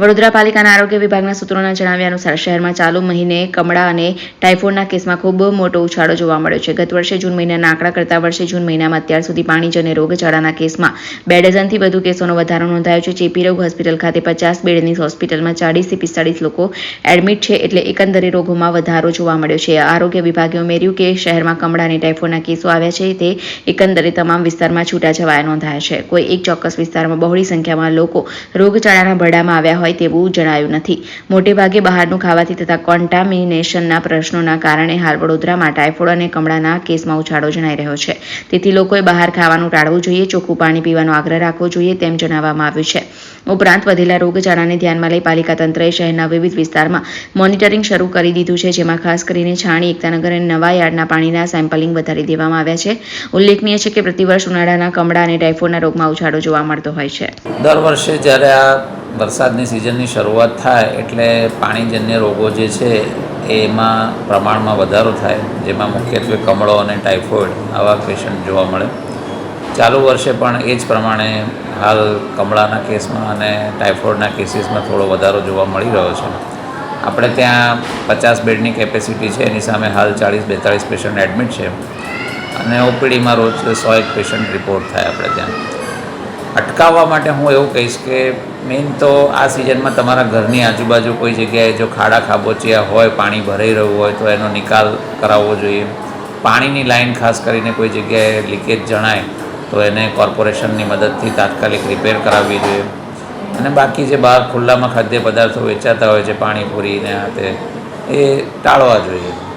વડોદરા પાલિકાના આરોગ્ય વિભાગના સૂત્રોના જણાવ્યા અનુસાર શહેરમાં ચાલુ મહિને કમળા અને ટાઇફોઇડના કેસમાં ખૂબ મોટો ઉછાળો જોવા મળ્યો છે. ગત વર્ષે જૂન મહિનાના આંકડા કરતાં વર્ષે જૂન મહિનામાં અત્યાર સુધી પાણીજન્ય રોગચાળાના કેસમાં બે ડઝનથી વધુ કેસોનો વધારો નોંધાયો છે. ચેપી રોગ હોસ્પિટલ ખાતે પચાસ બેડની હોસ્પિટલમાં ચાળીસથી પિસ્તાળીસ લોકો એડમિટ છે એટલે એકંદરે રોગોમાં વધારો જોવા મળ્યો છે. આરોગ્ય વિભાગે ઉમેર્યું કે શહેરમાં કમળા અને ટાઇફોઇડના કેસો આવ્યા છે. તે એકંદરે તમામ વિસ્તારમાં છૂટાછવાયા નોંધાયા છે. કોઈ એક ચોક્કસ વિસ્તારમાં બહોળી સંખ્યામાં લોકો રોગચાળાના ભરડામાં આવ્યા હોય તેવું જણાયું નથી. મોટેભાગે બહારનું ખાવાથી તથા કોન્ટામિનેશનના પ્રશ્નોના કારણે હાલ વડોદરામાં ટાઇફોઇડ અને કમળાના કેસમાં ઉછાળો જણાઈ રહ્યો છે. તેથી લોકોએ બહાર ખાવાનું ટાળવું જોઈએ, ચોખ્ખું પાણી પીવાનો આગ્રહ રાખવો જોઈએ તેમ જણાવવામાં આવ્યું છે. ઉપરાંત વધેલા રોગચાળાને ધ્યાનમાં લઈ પાલિકા તંત્રએ શહેરના વિવિધ વિસ્તારમાં મોનિટરિંગ શરૂ કરી દીધું છે, જેમાં ખાસ કરીને છાણી એકતાનગર અને નવા યાર્ડના પાણીના સેમ્પલિંગ વધારી દેવામાં આવ્યા છે. ઉલ્લેખનીય છે કે પ્રતિવર્ષ ઉનાળાના કમળા અને ટાઇફોઇડના રોગમાં ઉછાળો જોવા મળતો હોય છે. દર વર્ષે જ્યારે આ વરસાદની સિઝનની શરૂઆત થાય એટલે પાણીજન્ય રોગો જે છે, એમાં પ્રમાણમાં વધારો થાય, જેમાં મુખ્યત્વે કમળો અને ટાઇફોઇડ આવા પેશન્ટ જોવા મળે. ચાલુ વર્ષે પણ એ જ પ્રમાણે હાલ કમળાના કેસમાં અને ટાઇફોઇડના કેસીસમાં થોડો વધારો જોવા મળી રહ્યો છે. આપણે ત્યાં પચાસ બેડની કેપેસિટી છે, એની સામે હાલ ચાળીસ બેતાળીસ પેશન્ટ એડમિટ છે. અને ઓપીડીમાં રોજ સો એક પેશન્ટ રિપોર્ટ થાય આપણે ત્યાં. અટકાવવા માટે હું એવું કહીશ કે મેઇન તો આ સિઝનમાં તમારા ઘરની આજુબાજુ કોઈ જગ્યાએ જો ખાડા ખાબોચિયા હોય, પાણી ભરાઈ રહ્યું હોય, તો એનો નિકાલ કરાવવો જોઈએ. પાણીની લાઈન ખાસ કરીને કોઈ જગ્યાએ લીકેજ જણાય, તો એને કોર્પોરેશનની મદદથી તાત્કાલિક રિપેર કરાવવી જોઈએ. અને બાકી જે બહાર ખુલ્લામાં ખાદ્ય પદાર્થો વેચાતા હોય છે, પાણીપુરીને આ તે, એ ટાળવા જોઈએ.